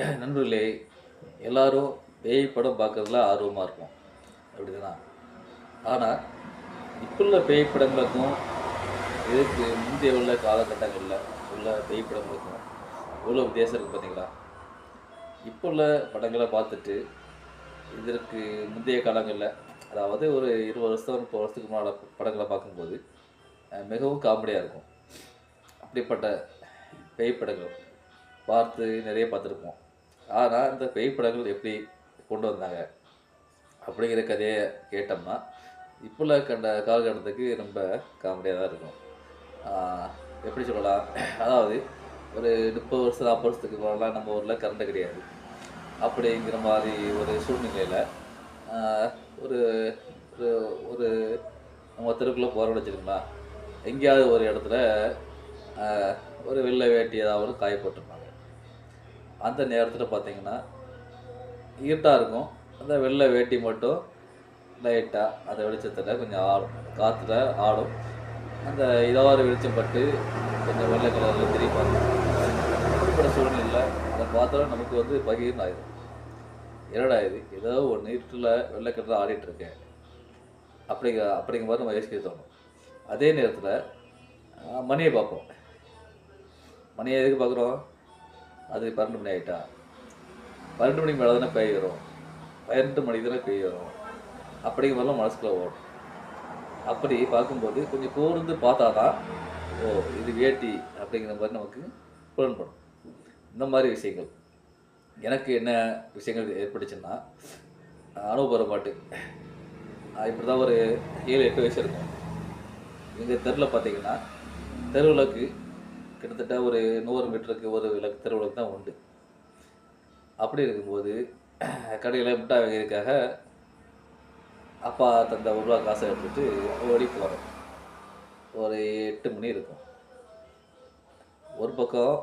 நண்பர்களே எல்லாரும் பேய் படம் பார்க்கறதுல ஆர்வமாக இருக்கும் அப்படிதானா? ஆனால் இப்போ உள்ள பேய் படங்களுக்கும் இதுக்கு முந்தைய உள்ள காலகட்டங்களில் உள்ள பேய் படங்களுக்கும் எவ்வளோ வித்தியாசம் இருக்குது பார்த்தீங்களா? இப்போ உள்ள படங்களை பார்த்துட்டு இதற்கு முந்தைய காலங்களில் அதாவது ஒரு இருபது வருஷம் முப்பது வருஷத்துக்கு முன்னால் படங்களை பார்க்கும்போது மிகவும் காமெடியாக இருக்கும். அப்படிப்பட்ட பேய் படங்கள் பார்த்து நிறைய பார்த்துருப்போம். ஆனால் இந்த பேய் படங்கள் எப்படி கொண்டு வந்தாங்க அப்படிங்கிற கதையை கேட்டோம்னா இப்போல கண்ட காலகட்டத்துக்கு ரொம்ப காமெடியாக தான் இருக்கும். எப்படி சொல்லலாம்? அதாவது ஒரு முப்பது வருஷம் நாற்பது வருஷத்துக்கு போகலாம் நம்ம ஊரில் கரண்ட் கிடையாது. அப்படிங்கிற மாதிரி ஒரு சூழ்நிலையில் ஒரு ஒரு நம்ம தெருக்குள்ளே போகிற வச்சுருங்களா எங்கேயாவது ஒரு இடத்துல ஒரு வெள்ளை வேட்டி ஏதாவது காய போட்டிருப்பாங்க. அந்த நேரத்தில் பார்த்தீங்கன்னா இருட்டாக இருக்கும். அந்த வெள்ளை வேட்டி மட்டும் லைட்டாக அந்த வெளிச்சத்தில் கொஞ்சம் ஆடும் காற்றுல ஆடும். அந்த இதாவது வெளிச்சம் பட்டு கொஞ்சம் வெள்ளை கலரில் தெரிவிப்பாங்க அப்படிப்பட்ட சூழ்நிலையில் அதை பார்த்தாலும் நமக்கு வந்து பகிர்ந்து ஆயிடும் என்னடா இது ஏதோ ஒன்று நீட்டில் வெள்ளை கலரில் ஆடிட்டுருக்கேன் அப்படிங்க அப்படிங்கிற அப்படிங்கிற மாதிரி நம்ம யோசிக்க தோணும். அதே நேரத்தில் மணியை பார்ப்போம். மணியை எதுக்கு பார்க்குறோம்? அது பன்னெண்டு மணி ஆகிட்டா பன்னெண்டு மணிக்கு மேலே தானே பேய் பன்னெண்டு மணிக்கு தானே பேய் வரும். அப்படிங்கிற மாதிரிலாம் மனசுக்குள்ள ஓடும். அப்படி பார்க்கும்போது கொஞ்சம் கூர்ந்து பார்த்தா தான் ஓ இது வேட்டி அப்படிங்கிற மாதிரி நமக்கு புலன்படும். இந்த மாதிரி விஷயங்கள். எனக்கு என்ன விஷயங்கள் ஏற்பட்டுச்சுன்னா அனுபவ பாட்டு. இப்படி தான் ஒரு ஏழு எட்டு வயசு இருக்கும். எங்கள் தெருவில் பார்த்தீங்கன்னா தெருவிளக்கு கிட்டத்தட்ட ஒரு நூறு மீட்டருக்கு ஒரு விளக்கு தெருவிளக்கு தான் உண்டு. அப்படி இருக்கும்போது கடையில் மிட்டாய் வாங்கியதுக்காக அப்பா தந்த ஒரு ரூபா காசை எடுத்துட்டு ஓடி போகிறோம் ஒரு எட்டு மணி இருக்கும். ஒரு பக்கம்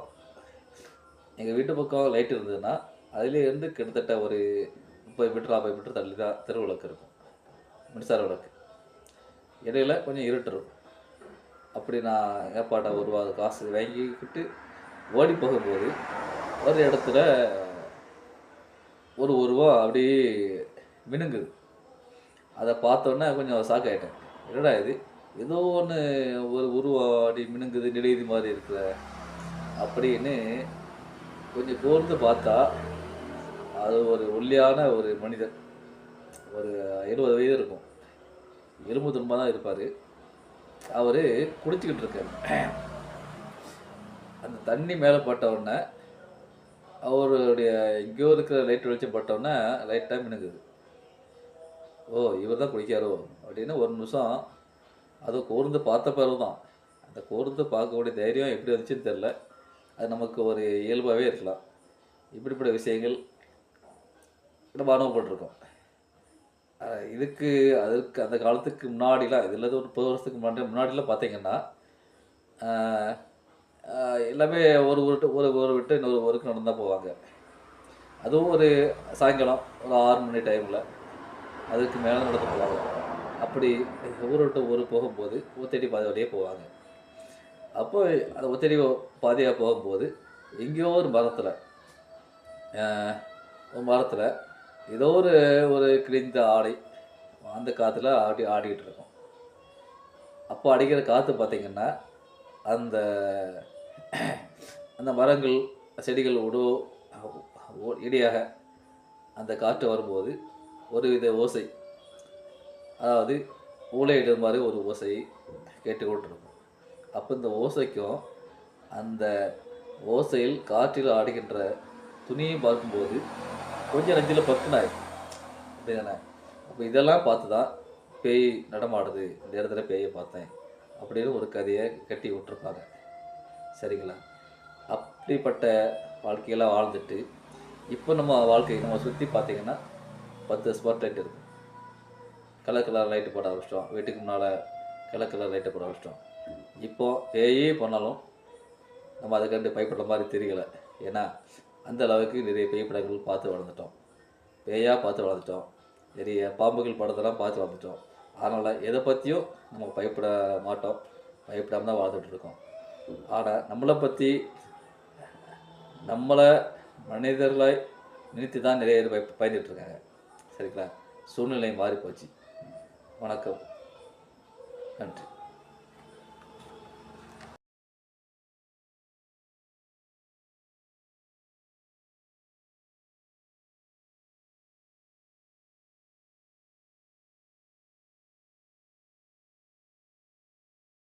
எங்கள் வீட்டு பக்கம் லைட் இருந்ததுன்னா அதுலேருந்து கிட்டத்தட்ட ஒரு முப்பது மீட்டர் நாற்பது மீட்டர் தள்ளி தான் தெருவிளக்கு இருக்கும். மின்சார விளக்கு. இடையில கொஞ்சம் இருட்டு இருக்கும். அப்படி நான் ஏற்பாட்டை ஒரு ரூபா காசு வாங்கிக்கிட்டு ஓடி போகும்போது ஒரு இடத்துல ஒரு உருவம் அப்படியே மினுங்குது. அதை பார்த்தோன்னே கொஞ்சம் ஷாக் ஆகிட்டேன் என்னடா இது? ஏதோ ஒன்று ஒரு உருவம் அப்படி மினுங்குது நிலையுது மாதிரி இருக்கிற அப்படின்னு கொஞ்சம் கூர்ந்து பார்த்தா அது ஒரு ஒல்லியான ஒரு மனிதர். ஒரு எழுபது வயது இருக்கும். எலும்பு தும்பாக தான் இருப்பார். அவர் குடிச்சிக்கிட்டு இருக்காரு. அந்த தண்ணி மேலே பட்டவுடனே அவருடைய எங்கேயோ இருக்கிற லைட் வெளிச்சம் பட்டவுடனே லைட் லைட்டாக மினுங்குது ஓ இவர் தான் குடிக்காரோ? அப்படின்னு ஒரு நிமிஷம் அதை கூர்ந்து பார்த்த பிறகு தான் அந்த கூர்ந்து பார்க்கக்கூடிய தைரியம் எப்படி வந்துச்சுன்னு தெரில அது நமக்கு ஒரு இயல்பாகவே இருக்கலாம். இப்படிப்பட்ட விஷயங்கள் நம்ம அனுபவப்பட்டிருக்கோம். இதுக்கு அதுக்கு அந்த காலத்துக்கு முன்னாடிலாம் இதில் ஒரு முப்பது வருஷத்துக்கு முன்னாடி முன்னாடிலாம் பார்த்தீங்கன்னா எல்லாமே ஒரு ஊருட்டு ஒரு ஊர் விட்டு இன்னொரு ஊருக்கு நடந்து தான் போவாங்க. அதுவும் ஒரு சாயங்காலம் ஒரு ஆறு மணி டைமில் அதுக்கு மேலே நடந்து போவாங்க. அப்படி ஊர் விட்டு ஊர் போகும்போது ஒத்தடி பாதை வழியே போவாங்க. அப்போ அந்த ஒத்தடி பாதையாக போகும்போது எங்கேயோ ஒரு மரத்தில் ஒரு மரத்தில் ஏதோ ஒரு ஒரு கிழிந்த ஆடை அந்த காற்றுல ஆடி ஆடிக்கிட்டு இருக்கும். அப்போ அடிக்கிற காற்று பார்த்திங்கன்னா அந்த அந்த மரங்கள் செடிகள் உடோ ஓ- இடியாக அந்த காற்று வரும்போது ஒரு வித ஓசை. அதாவது ஊழையிடுற மாதிரி ஒரு ஓசை கேட்டுக்கொண்டிருக்கும். அப்போ இந்த ஓசைக்கும் அந்த ஓசையில் காற்றில் ஆடுகின்ற துணியை பார்க்கும்போது கொஞ்சம் நெஞ்சில் பக்குனாய் அப்படிதானே அப்போ இதெல்லாம் பார்த்து தான் பேய் நடமாடுது. இந்த இடத்துல பேயை பார்த்தேன். அப்படின்னு ஒரு கதையை கட்டி விட்டுருப்பாங்க. சரிங்களா? அப்படிப்பட்ட வாழ்க்கையெல்லாம் வாழ்ந்துட்டு இப்போ நம்ம வாழ்க்கை நம்ம சுற்றி பார்த்தீங்கன்னா பத்து ஸ்பாட் லைட் இருக்கும் கலர் கலர் லைட்டு போட ஆரம்பிச்சிட்டோம். வீட்டுக்கு முன்னால் கலர் கலர் லைட்டை போட ஆரம்பிச்சிட்டோம். இப்போ பேயே பண்ணாலும் நம்ம அதை கண்டு பயப்படுற மாதிரி தெரியலை. ஏன்னா அந்த அளவுக்கு நிறைய பேய் படங்கள் பார்த்து வளர்ந்துட்டோம். பேயாக பார்த்து வளர்ந்துட்டோம். நிறைய பாம்புகள் படத்தெல்லாம் பார்த்து வளர்ந்துட்டோம். அதனால் எதை பற்றியும் நம்ம பயப்பட மாட்டோம். பயப்படாமல் தான் வாழ்ந்துட்டுருக்கோம் ஆனால் நம்மளை பற்றி நம்மளை மனிதர்களை நினைத்து தான் நிறைய பேர் பய- பயந்துட்டுருக்காங்க சரிங்களா? சூழ்நிலை மாறி போச்சு வணக்கம். நன்றி.